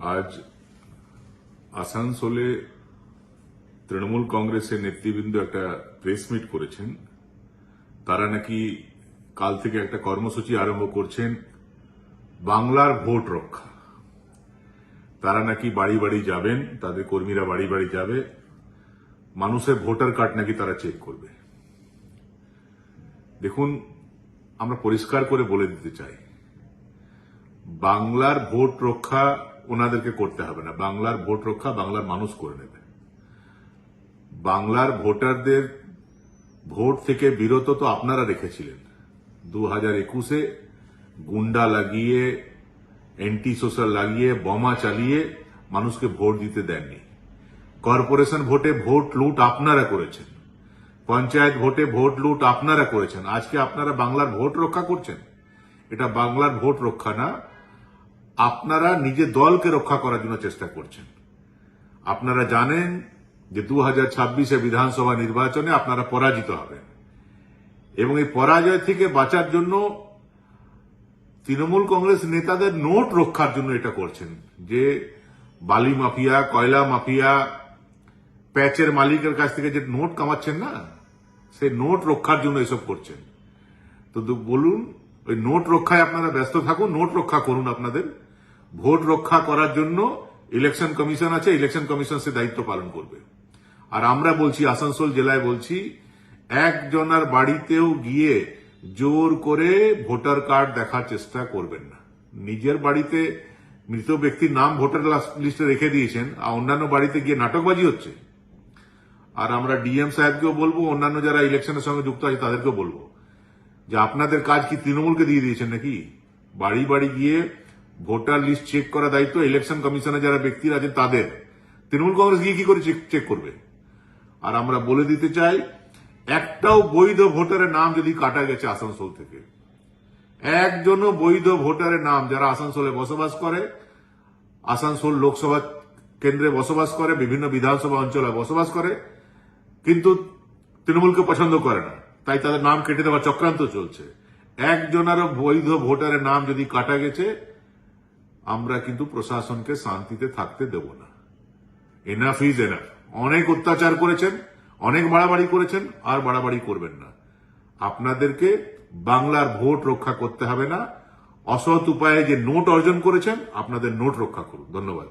আজ আসানসোলে তৃণমূল কংগ্রেসের নেতৃবৃন্দ একটা প্রেস মিট করেছেন তারা নাকি কাল থেকে একটা কর্মসূচি আরম্ভ করছেন বাংলার ভোট রক্ষা তারা নাকি বাড়ি বাড়ি যাবেন তাদের কর্মীরা বাড়ি বাড়ি যাবে মানুষের ভোটার কার্ড নাকি তারা চেক করবে দেখুন আমরা পরিষ্কার করে বলে দিতে চাই বাংলার ভোট রক্ষা ওনাদেরকে করতে হবে না। বাংলার ভোট রক্ষা বাংলার মানুষ করে নেবে। বাংলার ভোটারদের ভোট থেকে বিরত তো আপনারা রেখেছিলেন। দু হাজার একুশে গুন্ডা লাগিয়ে অ্যান্টি সোশ্যাল লাগিয়ে, বোমা চালিয়ে মানুষকে ভোট দিতে দেননি। কর্পোরেশন ভোটে ভোট লুট আপনারা করেছেন। পঞ্চায়েত ভোটে ভোট লুট আপনারা করেছেন। আজকে আপনারা বাংলার ভোট রক্ষা করছেন। এটা বাংলার ভোট রক্ষা না আপনারা নিজের দলকে রক্ষা করার জন্য চেষ্টা করছেন। আপনারা জানেন যে দু হাজার ছাব্বিশে বিধানসভা নির্বাচনে আপনারা পরাজিত হবেন। এবং এই পরাজয় থেকে বাঁচার জন্য তৃণমূল কংগ্রেস নেতাদের নোট রক্ষার জন্য এটা করছেন যে বালি মাফিয়া, কয়লা মাফিয়া, প্যাচের মালিকের কাছ থেকে যে নোট কামাচ্ছেন না, সেই নোট রক্ষার জন্য এসব করছেন। তো বলুন, ওই নোট রক্ষায় আপনারা ব্যস্ত থাকুন, নোট রক্ষা করুন আপনাদের। ভোট রক্ষা করার জন্য ইলেকশন কমিশন আছে ইলেকশন কমিশন সে দায়িত্ব পালন করবে। আর আমরা বলছি, আসানসোল জেলায় বলছি, একজনার বাড়িতেও গিয়ে জোর করে ভোটার কার্ড দেখার চেষ্টা করবেন না। নিজের বাড়িতে মৃত ব্যক্তির নাম ভোটার লিস্টে রেখে দিয়েছেন, আর অন্যান্য বাড়িতে গিয়ে নাটকবাজি হচ্ছে। আর আমরা ডিএম সাহেবকেও বলব, অন্যান্য যারা ইলেকশনের সঙ্গে যুক্ত আছে তাদেরকেও বলব, যে আপনাদের কাজ কি তৃণমূলকে দিয়ে দিয়েছেন নাকি? বাড়ি বাড়ি গিয়ে ভোটার লিস্ট চেক করা দায়িত্ব ইলেকশন কমিশনে যারা ব্যক্তিরা আছেন তাদের। তৃণমূল কংগ্রেস গিয়ে কি করে চেক করবে? আর আমরা বলে দিতে চাই, একটাও বৈধ ভোটারের নাম যদি কাটা গেছে আসানসোল থেকে। একজনও বৈধ ভোটারের নাম যারা আসানসোলে বসবাস করে, আসানসোল লোকসভা কেন্দ্রে বসবাস করে, বিভিন্ন বিধানসভা অঞ্চলে বসবাস করে, কিন্তু তৃণমূলকে পছন্দ করে না। তাই তাদের নাম কেটে দেওয়ার চক্রান্ত চলছে। একজনেরও বৈধ ভোটারের নাম যদি কাটা গেছে আমরা কিন্তু প্রশাসনকে শান্তিতে থাকতে দেব না। এনাফ ইজ এনাফ অনেক অত্যাচার করেছেন, অনেক বাড়াবাড়ি করেছেন, আর বাড়াবাড়ি করবেন না। আপনাদেরকে বাংলার ভোট রক্ষা করতে হবে না। অসৎ উপায়ে যে নোট অর্জন করেছেন, আপনাদের নোট রক্ষা করুন। ধন্যবাদ।